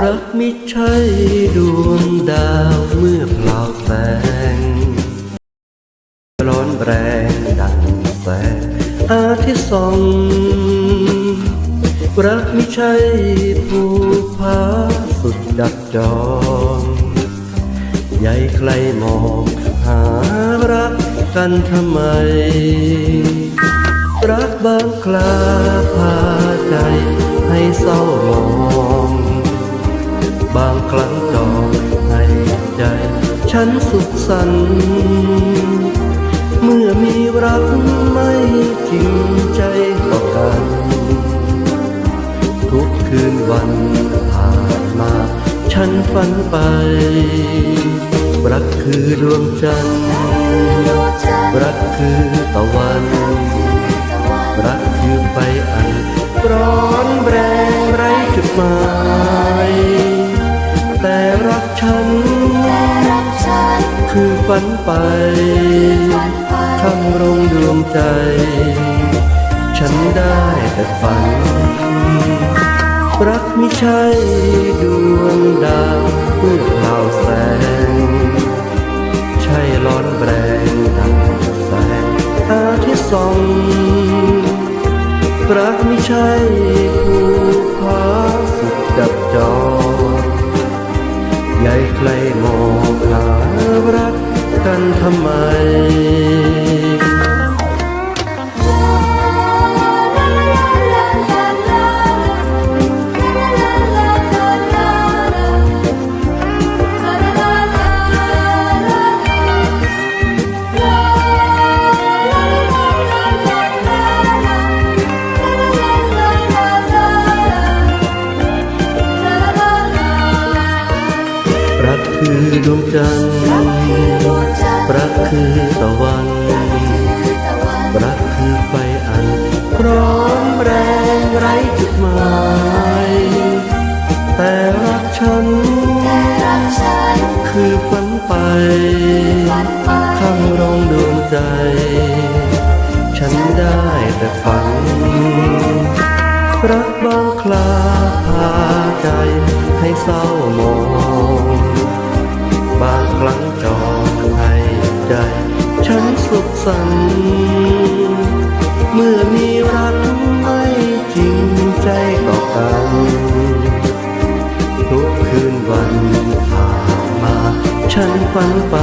รักมิใช่ดวงดาวเมื่อเปล่าแสงร้อนแรงดังแสงอาทิตย์ส่องรักมิใช่ภูผาสุดดักจองใหญ่ใครมองหารักกันทำไม รักบางคลาพาใจให้เศร้าหมอง ครั้งจองให้ใจ ฉันสุขสันต์เมื่อมีรักไม่จริงใจต่อกัน ทุกคืนวันผ่านมา ฉันฝันไป รักคือดวงจันทร์รักคือตะวัน รักคือไฟอันร้อนแรงไร้จุดหมาย ฝันไปทำรงดวงใจ ฉันได้แต่ฝัน รักไม่ใช่ดวงดาวเพื่อเล่าแสง ใช่ร้อนแรงดังแสงอาทิตย์ส่อง ทำไมรักคือดวงจันทร์ รักคือตะวัน รักคือไฟอันร้อนแรงไร้จุดหมาย แต่รักฉัน คือฝันไป ข้างรองดวงใจ ฉันได้แต่ฝัน รักบางคลาพาใจให้เศร้าหมอง ฉันฝันไป